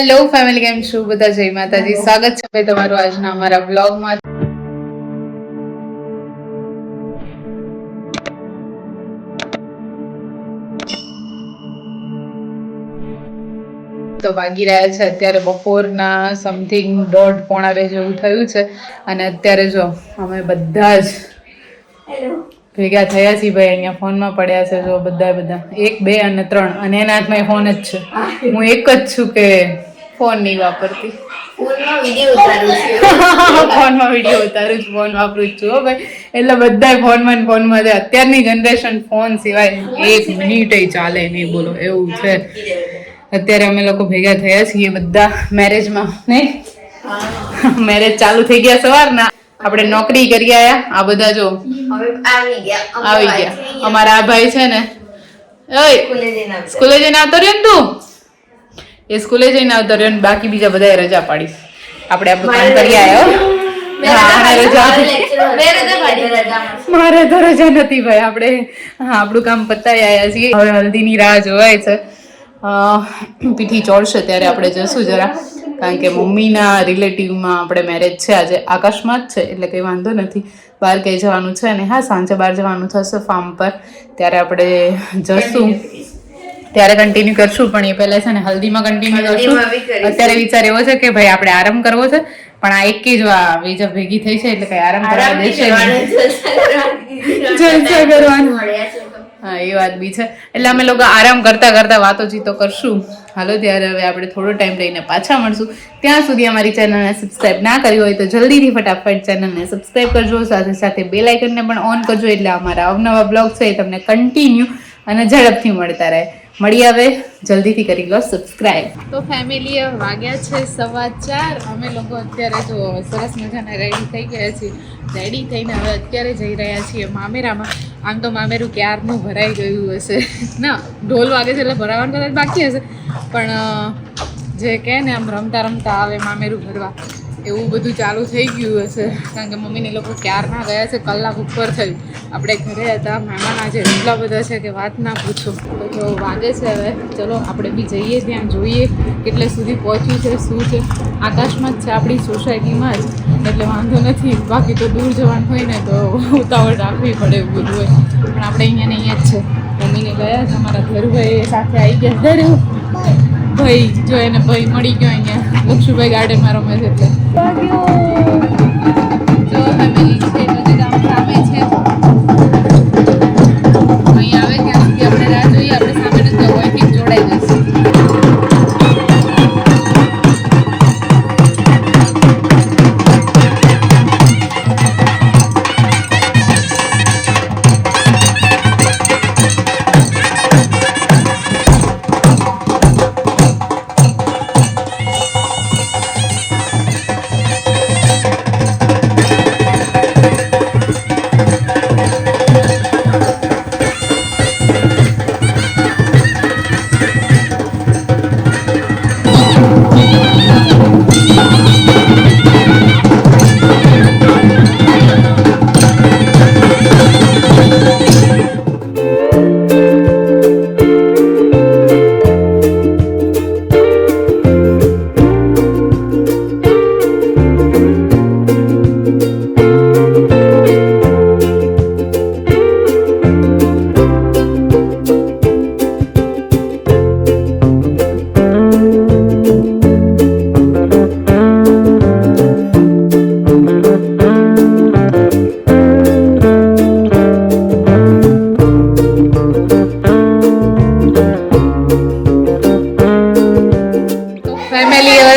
Hello family કેમ છો? બધા જય માતાજી. સ્વાગત છે ભાઈ તમારું આજના અમારા બ્લોગમાં તો વાગી રહ્યા છે અત્યારે બપોરના સમથિંગ દોઢ પોણા બે જેવું થયું છે. અને અત્યારે જો અમે બધા જ ભેગા થયા છીએ ભાઈ અહીંયા ફોનમાં પડ્યા છે જો બધા બધા. એક બે અને ત્રણ. અને એના હાથમાં ફોન જ છે. હું એક જ છું કે ફોન નહીં વાપરતી. ફોનમાં વીડિયો ઉતારું છું. ફોનમાં વીડિયો ઉતારું છું ફોન વાપરું છું ભાઈ. એટલે બધા ફોનમાં ફોનમાં છે. અત્યારની જનરેશન ફોન સિવાય એક મિનિટ ચાલે નહીં બોલો એવું છે. અત્યારે અમે લોકો ભેગા થયા છીએ બધા મેરેજમાં નહીં? મેરેજ ચાલુ થઈ ગયા સવારના. આપણે નોકરી કરી આયા. આ બધા જો આવી ગયા. આવી ગયા. અમારા આ ભાઈ છે ને ઓય સ્કૂલે જઈને આવતો રહ્યો ને તું? એ સ્કૂલે જઈને આવતો રહ્યો બાકી બીજા બધાએ રજા પાડીશ. આપણે આપણું કામ કરી આવ્યો. મારે તો રજા નથી ભાઈ આપણે હા આપણું કામ પતાવી આવ્યા છીએ. હવે હલ્દીની રાહ જોવાય છે. પીઠી ચોળશે ત્યારે આપણે જશું જરા. કારણ કે મમ્મીના રિલેટિવમાં આપણે મેરેજ છે આજે. આકાશમાં જ છે એટલે કંઈ વાંધો નથી. બહાર કંઈ જવાનું છે અને હા સાંજે બહાર જવાનું થશે ફાર્મ પર. ત્યારે આપણે જશું. ત્યારે કન્ટિન્યુ કરશું પણ એ પહેલા છે ને હલ્દીમાં કન્ટિન્યુ કરશું. અત્યારે વિચાર એવો છે કે ભાઈ આપણે આરામ કરવો છે પણ આ એક જ વેજ ભેગી થઈ છે એટલે કઈ આરામ કરવા દેશે જલસા કરવાનું. હા એ વાત બી છે. એટલે અમે લોકો આરામ કરતા કરતા વાતો ચીતો કરશું. હાલો ત્યારે હવે આપણે થોડો ટાઈમ લઈને પાછા મળશું. ત્યાં સુધી અમારી ચેનલને સબસ્ક્રાઇબ ના કરી હોય તો જલ્દીથી ફટાફટ ચેનલને સબસ્ક્રાઇબ કરજો. સાથે સાથે બે લાઇકનને પણ ઓન કરજો એટલે અમારા અવનવા બ્લોગ છે એ તમને કન્ટિન્યુ અને ઝડપથી મળતા રહે. મળી આવે. જલ્દીથી કરી લો સબસ્ક્રાઇબ તો ફેમિલી વાગ્યા છે સવા ચાર. અમે લોકો અત્યારે જો સરસ મજાના રેડી થઈ ગયા છીએ. રેડી થઈને હવે અત્યારે જઈ રહ્યા છીએ મામેરામાં. આમ તો મામેરું ક્યારનું ભરાઈ ગયું હશે. ના, ઢોલ વાગે છે એટલે ભરાવાનું કદાચ બાકી હશે. પણ જે કહે ને આમ રમતા રમતા આવે મામેરું ભરવા. એવું બધું ચાલુ થઈ ગયું હશે. કારણ કે મમ્મીને લોકો ક્યારના ગયા છે, કલાક ઉપર થયું આપણે ઘરે હતા, મહેમાન આજે એટલા બધા છે કે વાત ના પૂછો. તો જો વાગે છે હવે. ચલો, આપણે બી જઈએ ત્યાં, જોઈએ કેટલે સુધી પહોંચ્યું છે, શું છે. આકાશમાં જ છે આપણી સોસાયટીમાં જ. એટલે વાંધો નથી. બાકી તો દૂર જવાનું હોય ને તો ઉતાવળ રાખવી પડે એવું બધું હોય. પણ આપણે અહીંયા ને અહીંયા જ છે. મમ્મીને ગયા છે અમારા ધરુભાઈ સાથે આવી ગયા. ધરુ! ભાઈ, જો એને ભાઈ મળી ગયો અહીંયા. લક્ષુભાઈ ગાર્ડનમાં રમે છે એટલે. જો ફેમિલી છે ગામ સામે છે.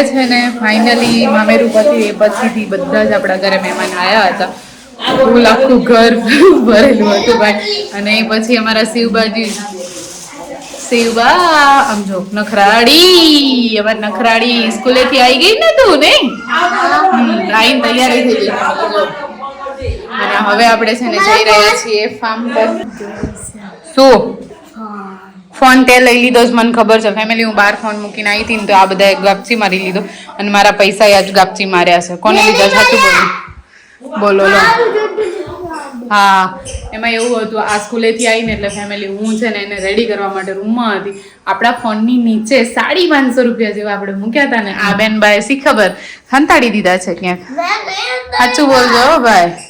છે ને ફાઇનલી મામેરું પતી એ પછીથી બધા જ આપણા ઘરે મહેમાન આવ્યા હતા. ફૂલ આખું ઘર ભરેલું હતું ભાઈ. અને એ પછી અમારા શિવબાજી શિવબા, આમ જો નખરાડી અમાર નખરાડી સ્કૂલેથી આવી ગઈ ને તું, ને? આવીને તૈયારી થઈ ગઈ. અને હવે આપણે છે ને જઈ રહ્યા છીએ ફાર્મ પર. શું? ફોન તે લઈ લીધો જ મને ખબર છે. ફેમિલી હું બહાર ફોન મૂકીને આવી હતી ને તો આ બધાએ ગાપચી મારી લીધો. અને મારા પૈસા આજ ગાપચી માર્યા છે. કોને લીધા સાચું બોલો. બોલો લો. હા. એમાં એવું હતું આ સ્કૂલેથી આવીને એટલે ફેમિલી હું છે ને એને રેડી કરવા માટે રૂમમાં હતી. આપણા ફોનની નીચે સાડી પાંચસો રૂપિયા જેવા આપણે મૂક્યા હતા ને આ બેન ભાઈ શી ખબર? હંતાડી દીધા છે ક્યાંક. સાચું બોલજો ભાઈ.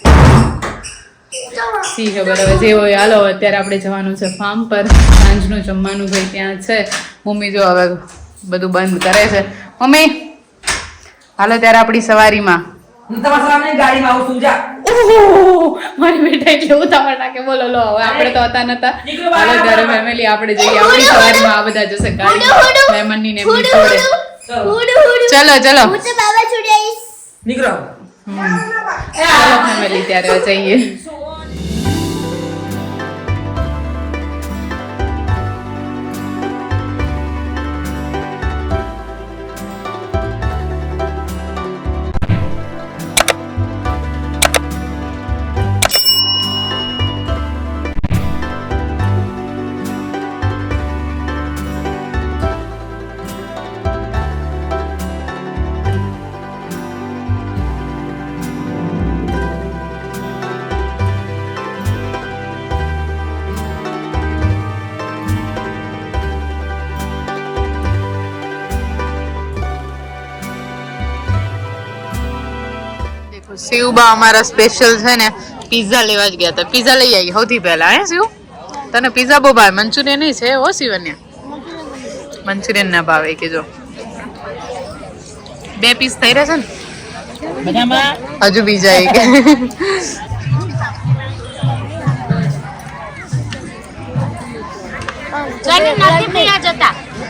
શી ખબર હવે જે હોય હાલો અત્યારે આપણે જવાનું છે ફાર્મ પર. સાંજનું જમવાનું ભાઈ ત્યાં છે. મમ્મી જો હવે બધું બંધ કરે છે. મમ્મી હાલો ત્યારે આપણી સવારીમાં. હું તમારા સામે ગાડીમાં આવું છું જા. ઓહો, મારી બેટા એટલે ઉતાવળ નાખે બોલો લો હવે આપણે તો હતા નતા. હાલો ત્યારે ફેમિલી આપણે જઈએ. આપણી સવારીમાં આ બધા જશે ગાડી મહેમાનની ને ચલો. ચલો ચલો. નીકળો. ચલો ફેમિલી ત્યારે જઈએ. શિવબા અમારા સ્પેશિયલ છે ને પિઝા લેવા જ ગયા હતા. પીઝા લઈ આવી સૌથી પહેલા હે શિવ? તને પીઝા બહુ ભાવે? મંચુરિયન નહીં છે હો શિવન્ય? મંચુરિયન ના ભાવે કે જો બે પીસ થઈ રહ્યા છે ને? હજુ બીજા એક.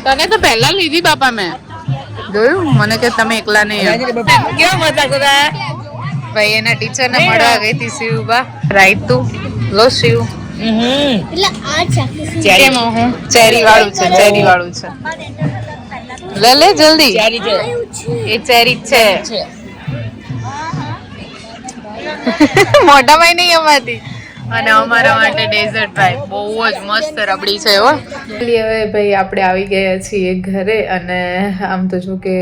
તને તો પહેલા લીધી બાપા મેં. જોયું? મને કે તમે એકલા નહીં. કેવો મજા કરે ભાઈ એના ટીચર ને મળવા ગઈ હતી શિવબા. રાઈટ તું. લો શિવ. ચેરી વાળું છે. ચેરી. વાળું છે લે લે જલ્દી. એ ચેરી છે. મોઢામાં નહીં અમાતી અને અમારા માટે ડેઝર્ટ ભાઈ. બહુ જ મસ્ત રબડી છે હો. હવે ભાઈ આપણે આવી ગયા છીએ ઘરે અને આમ તો જો કે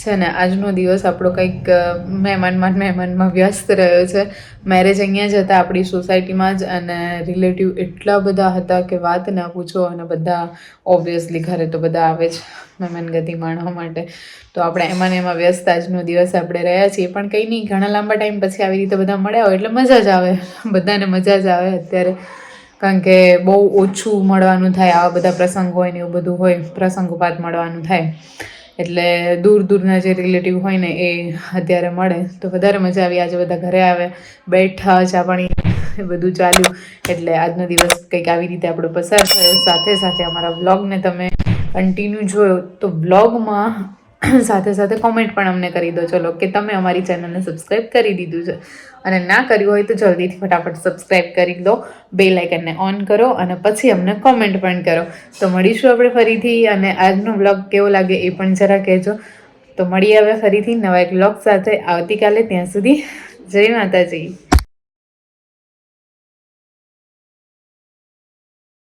છે ને, આજનો દિવસ આપણો કંઈક મહેમાનમાં મહેમાનમાં વ્યસ્ત રહ્યો છે. મેરેજ અહીંયા જ હતા આપણી સોસાયટીમાં જ અને રિલેટિવ એટલા બધા હતા કે વાત ના પૂછો અને બધા ઓબ્વિયસલી ઘરે તો બધા આવે જ મહેમાન ગતિ માણવા માટે. તો આપણે એમાં ને એમાં વ્યસ્ત આજનો દિવસ આપણે રહ્યા છીએ. પણ કંઈ નહીં, ઘણા લાંબા ટાઈમ પછી આવી રીતે બધા મળ્યા હોય એટલે મજા જ આવે. બધાને મજા જ આવે અત્યારે. કારણ કે બહુ ઓછું મળવાનું થાય, આવા બધા પ્રસંગ હોય ને એવું બધું હોય, પ્રસંગોપાત મળવાનું થાય. એટલે દૂર દૂરના જે રિલેટિવ હોય ને એ અત્યારે મળે. તો વધારે મજા આવી. આજે બધા ઘરે આવે, બેઠા, ચા પાણી, એ બધું ચાલ્યું. એટલે આજનો દિવસ કંઈક આવી રીતે આપણો પસાર થયો. સાથે સાથે અમારા વ્લોગને તમે કન્ટિન્યુ જોયો તો વ્લોગમાં સાથે સાથે કોમેન્ટ પણ અમને કરી દો, ચલો, કે તમે અમારી ચેનલને સબસ્ક્રાઈબ કરી દીધું છે. અને ના કર્યું હોય તો જલ્દીથી ફટાફટ સબસ્ક્રાઈબ કરી દો બે લાઇકનને ઓન કરો અને પછી અમને કોમેન્ટ પણ કરો. તો મળીશું આપણે ફરીથી અને આજનો બ્લોગ કેવો લાગે એ પણ જરા કહેજો. તો મળીએ હવે ફરીથી નવા એક બ્લોગ સાથે. આવતીકાલે ત્યાં સુધી જય માતાજી.